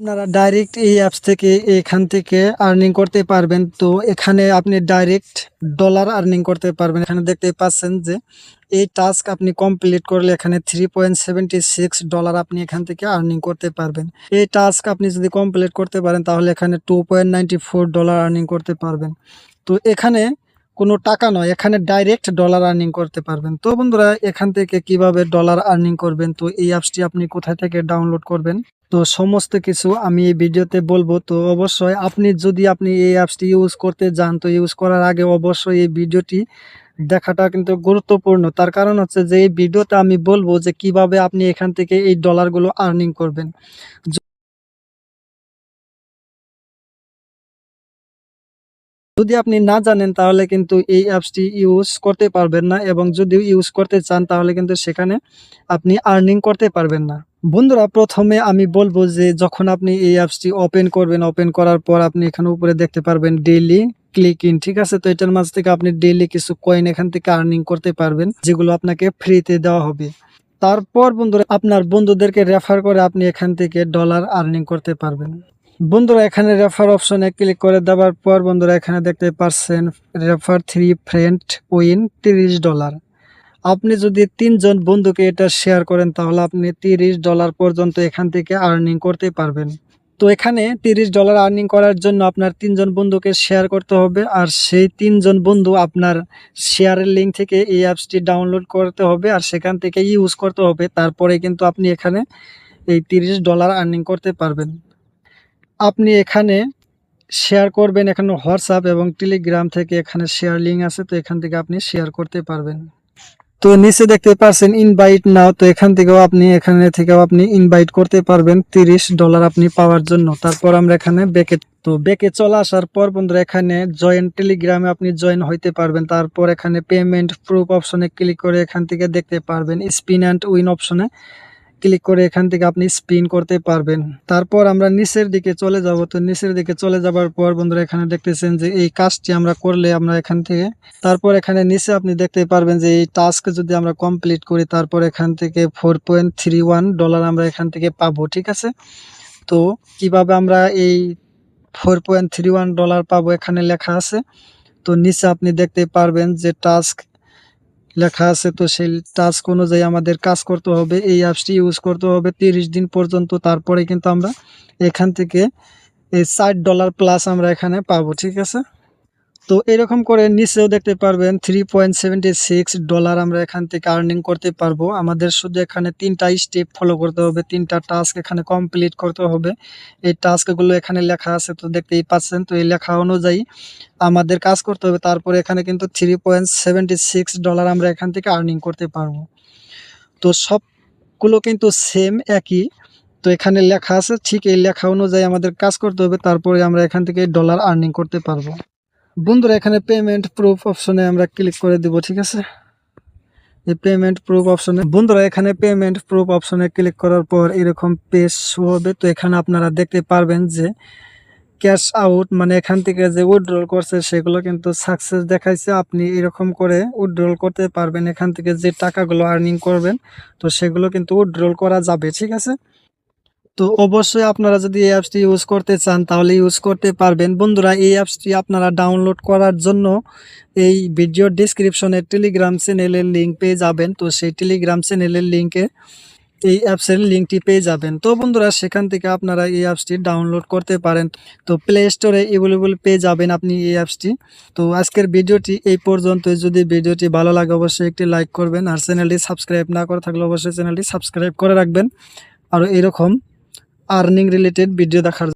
আপনারা ডাইরেক্ট এই অ্যাপস থেকে এখান থেকে আর্নিং করতে পারবেন। তো এখানে আপনি ডাইরেক্ট ডলার আর্নিং করতে পারবেন। এখানে দেখতে পাচ্ছেন যে এই টাস্ক আপনি কমপ্লিট করলে এখানে থ্রি পয়েন্ট সিক্স ডলার আপনি এখান থেকে আর্নিং করতে পারবেন। এই টাস্ক আপনি যদি কমপ্লিট করতে পারেন, তাহলে এখানে two point four dollar earning করতে পারবেন। তো এখানে কোনো টাকা নয়, এখানে ডাইরেক্ট ডলার আর্নিং করতে পারবেন। তো বন্ধুরা, এখান থেকে কীভাবে ডলার আর্নিং করবেন? তো এই অ্যাপসটি আপনি কোথায় থেকে ডাউনলোড করবেন? তো সমস্ত কিছু আমি এই ভিডিওতে বলব। তো অবশ্যই আপনি যদি আপনি এই অ্যাপসটি ইউজ করতে যান, তো ইউজ করার আগে অবশ্যই এই ভিডিওটি দেখাটা কিন্তু গুরুত্বপূর্ণ। তার কারণ হচ্ছে যে এই ভিডিওতে আমি বলব যে কীভাবে আপনি এখান থেকে এই ডলারগুলো আর্নিং করবেন। যদি আপনি না জানেন, তাহলে কিন্তু এই অ্যাপসটি ইউজ করতে পারবেন না এবং যদি ইউজ করতে চান, তাহলে কিন্তু সেখানে আপনি আর্নিং করতে পারবেন না। বন্ধুরা, প্রথমে আমি বলব যে যখন আপনি এই অ্যাপসটি ওপেন করবেন, ওপেন করার পর আপনি এখানে উপরে দেখতে পারবেন ডেইলি ক্লিক ইন ঠিক আছে? তো এটার মাঝ থেকে আপনি ডেইলি কিছু কয়েন এখান থেকে আর্নিং করতে পারবেন, যেগুলো আপনাকে ফ্রিতে দেওয়া হবে। তারপর বন্ধুরা, আপনার বন্ধুদেরকে রেফার করে আপনি এখান থেকে ডলার আর্নিং করতে পারবেন। বন্ধুরা, এখানে রেফার অপশনে ক্লিক করে দেওয়ার পর বন্ধুরা, এখানে দেখতে পাচ্ছেন রেফার থ্রি ফ্রেন্ড উইন তিরিশ ডলার আপনি যদি তিনজন বন্ধুকে এটা শেয়ার করেন, তাহলে আপনি তিরিশ ডলার পর্যন্ত এখান থেকে আর্নিং করতে পারবেন। তো এখানে তিরিশ ডলার আর্নিং করার জন্য আপনার তিনজন বন্ধুকে শেয়ার করতে হবে, আর সেই তিনজন বন্ধু আপনার শেয়ারের লিঙ্ক থেকে এই অ্যাপসটি ডাউনলোড করতে হবে, আর সেখান থেকে ইউজ করতে হবে। তারপরে কিন্তু আপনি এখানে এই তিরিশ ডলার আর্নিং করতে পারবেন। আপনি এখানে শেয়ার করবেন এখানে হোয়াটসঅ্যাপ এবং টেলিগ্রাম থেকে এখানে শেয়ার লিঙ্ক আছে, তো এখান থেকে আপনি শেয়ার করতে পারবেন। তো নিচে দেখতে পাচ্ছেন ইনভাইট নাও তো এখান থেকেও আপনি, এখানে থেকেও আপনি ইনভাইট করতে পারবেন। তিরিশ ডলার আপনি পাওয়ার জন্য। তারপর আমরা এখানে বেকে তো বেকে চলে আসার পর বন্ধুরা, এখানে জয়েন টেলিগ্রামে আপনি জয়েন হইতে পারবেন। তারপর এখানে পেমেন্ট প্রুফ অপশনে ক্লিক করে এখান থেকে দেখতে পারবেন। স্পিন অ্যান্ড উইন অপশনে ক্লিক করে এখান থেকে আপনি স্পিন করতে পারবেন। তারপর আমরা নিচের দিকে চলে যাব। তো নিচের দিকে চলে যাবার পর বন্ধুরা, এখানে দেখতেছেন যে এই কাজটি আমরা করলে আমরা এখান থেকে, তারপর এখানে নিচে আপনি দেখতে পারবেন যে এই টাস্ক যদি আমরা কমপ্লিট করি, তারপর এখান থেকে ফোর ডলার আমরা এখান থেকে পাবো, ঠিক আছে? তো কীভাবে আমরা এই ফোর ডলার পাবো এখানে লেখা আছে? তো নিচে আপনি দেখতে পারবেন যে টাস্ক লেখা আছে, তো সেই টাস্ক অনুযায়ী আমাদের কাজ করতে হবে। এই অ্যাপসটি ইউজ করতে হবে তিরিশ দিন পর্যন্ত, তারপরে কিন্তু আমরা এখান থেকে এই ষাট ডলার প্লাস আমরা এখানে পাবো, ঠিক আছে? তো এরকম করে নিচেও দেখতে পারবেন three point seventy six dollar আমরা এখান থেকে আর্নিং করতে পারব। আমাদের শুধু এখানে তিনটা স্টেপ ফলো করতে হবে, তিনটা টাস্ক এখানে কমপ্লিট করতে হবে। এই টাস্কগুলো এখানে লেখা আছে, তো দেখতেই পাচ্ছেন, তো এই লেখা অনুযায়ী আমাদের কাজ করতে হবে। তারপরে এখানে কিন্তু three point seventy six dollar আমরা এখান থেকে আর্নিং করতে পারব। তো সবগুলো কিন্তু সেম একই। তো এখানে লেখা আছে, ঠিক এই লেখা অনুযায়ী আমাদের কাজ করতে হবে। তারপরে আমরা এখান থেকে ডলার আর্নিং করতে পারব। বন্ধুরা, এখানে পেমেন্ট প্রুফ অপশনে আমরা ক্লিক করে দিব, ঠিক আছে? এই পেমেন্ট প্রুফ অপশনে বন্ধুরা, এখানে পেমেন্ট প্রুফ অপশনে ক্লিক করার পর এরকম পেজ শো হবে। তো এখানে আপনারা দেখতে পারবেন যে ক্যাশ আউট মানে এখান থেকে যে উইথড্রল করছে, সেগুলো কিন্তু সাকসেস দেখাইছে। আপনি এরকম করে উইথড্রল করতে পারবেন। এখান থেকে যে টাকাগুলো আর্নিং করবেন, তো সেগুলো কিন্তু উইথড্রল করা যাবে, ঠিক আছে? তো অবশ্যই আপনারা যদি এই অ্যাপসটি ইউজ করতে চান, তাহলে ইউজ করতে পারবেন। বন্ধুরা, এই অ্যাপসটি আপনারা ডাউনলোড করার জন্য এই ভিডিও ডিসক্রিপশনে টেলিগ্রাম চ্যানেলের লিঙ্ক পেয়ে যাবেন। তো সেই টেলিগ্রাম চ্যানেলের লিঙ্কে এই অ্যাপসের লিঙ্কটি পেয়ে যাবেন। তো বন্ধুরা, সেখান থেকে আপনারা এই অ্যাপসটি ডাউনলোড করতে পারেন। তো প্লে স্টোরে অ্যাভেলেবল পেয়ে যাবেন আপনি এই অ্যাপসটি তো আজকের ভিডিওটি এই পর্যন্ত যদি ভিডিওটি ভালো লাগে, অবশ্যই একটি লাইক করবেন। আর চ্যানেলটি সাবস্ক্রাইব না করে থাকলে, অবশ্যই চ্যানেলটি সাবস্ক্রাইব করে রাখবেন। আর এরকম আর্নিং রিলেটেড ভিডিও দেখার